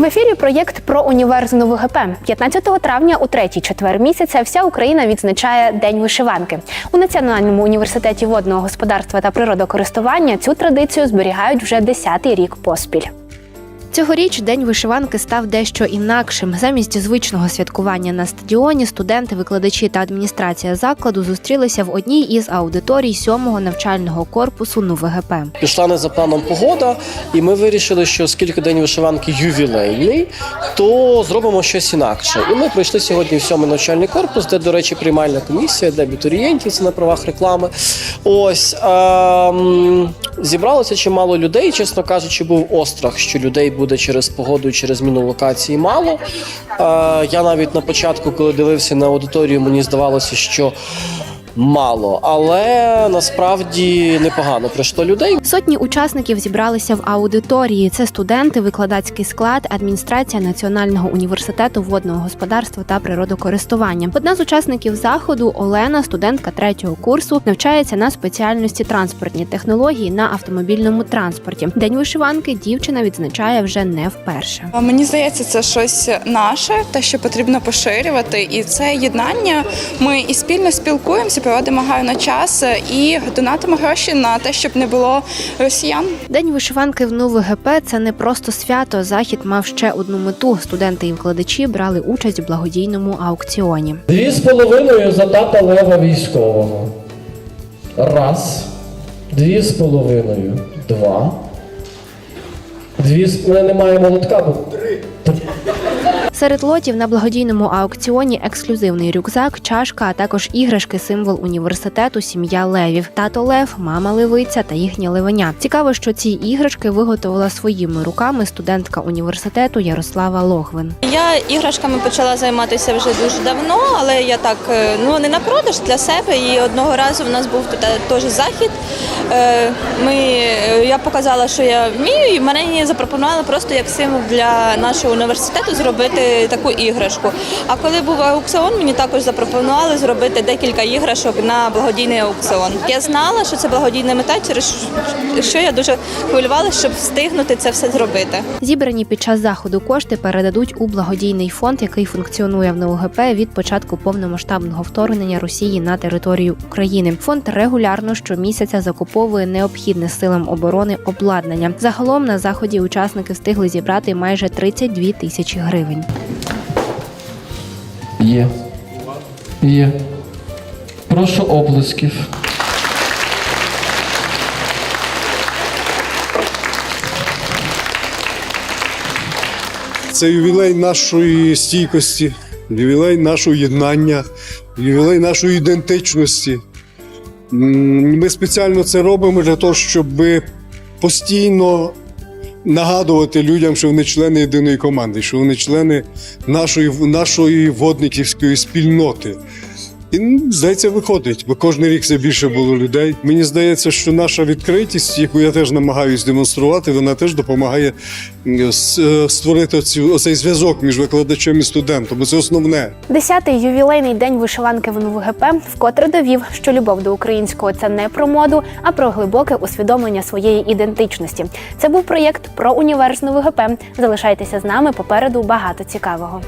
В ефірі проєкт про університет ВГП. 15 травня у третій четвер місяця вся Україна відзначає День вишиванки. У Національному університеті водного господарства та природокористування цю традицію зберігають вже 10-й рік поспіль. Цьогоріч день вишиванки став дещо інакшим. Замість звичного святкування на стадіоні студенти, викладачі та адміністрація закладу зустрілися в одній із аудиторій сьомого навчального корпусу НУВГП. Пішла не за планом погода, і ми вирішили, що оскільки день вишиванки ювілейний, то зробимо щось інакше. І ми прийшли сьогодні в сьомий навчальний корпус, де, до речі, приймальна комісія для абітурієнтів, це на правах реклами. Ось ем, зібралося чимало людей. Чесно кажучи, був острах, що людей буде через погоду через зміну локації мало. Е, я навіть на початку, коли дивився на аудиторію, мені здавалося, що. Мало, але насправді непогано прийшло людей. Сотні учасників зібралися в аудиторії. Це студенти, викладацький склад, адміністрація Національного університету водного господарства та природокористування. Одна з учасників заходу Олена, студентка третього курсу, навчається на спеціальності транспортні технології на автомобільному транспорті. День вишиванки дівчина відзначає вже не вперше. Мені здається, це щось наше, те, що потрібно поширювати, і це єднання. Ми і спільно спілкуємося, проводимо гарно час і донатимо гроші на те, щоб не було росіян. День вишиванки в НУ ВГП – це не просто свято. Захід мав ще одну мету. Студенти і викладачі брали участь у благодійному аукціоні. Дві з половиною за тата лева військового. Раз. Дві з половиною. Два. Дві з. У мене немає молотка, бо. Три. Серед лотів на благодійному аукціоні ексклюзивний рюкзак, чашка, а також іграшки, символ університету, сім'я левів, тато лев, мама левиця та їхнє левеня. Цікаво, що ці іграшки виготовила своїми руками студентка університету Ярослава Логвин. Я іграшками почала займатися вже дуже давно, але я так е, ну не на продаж для себе. І одного разу в нас був тут е, теж захід. Е, Ми я показала, що я вмію, і мене запропонували просто як символ для нашого університету зробити таку іграшку. А коли був аукціон, мені також запропонували зробити декілька іграшок на благодійний аукціон. Я знала, що це благодійна мета, через що я дуже хвилювалася, щоб встигнути це все зробити. Зібрані під час заходу кошти передадуть у благодійний фонд, який функціонує в НУГП від початку повномасштабного вторгнення Росії на територію України. Фонд регулярно щомісяця закуповує необхідне силам оборони обладнання. Загалом на заході учасники встигли зібрати майже 32 тисячі гривень. Є. Є. Прошу облисків. Це ювілей нашої стійкості, ювілей нашого єднання, ювілей нашої ідентичності. Ми спеціально це робимо для того, щоб постійно нагадувати людям, що вони члени єдиної команди, що вони члени нашої, нашої водниківської спільноти. І здається, виходить, бо кожен рік все більше було людей. Мені здається, що наша відкритість, яку я теж намагаюся демонструвати, вона теж допомагає е, створити оцю, оцей зв'язок між викладачем і студентом. Це основне. Десятий ювілейний день вишиванки в НУВГП вкотре довів, що любов до українського це не про моду, а про глибоке усвідомлення своєї ідентичності. Це був проєкт про університет ВГП. Залишайтеся з нами попереду багато цікавого.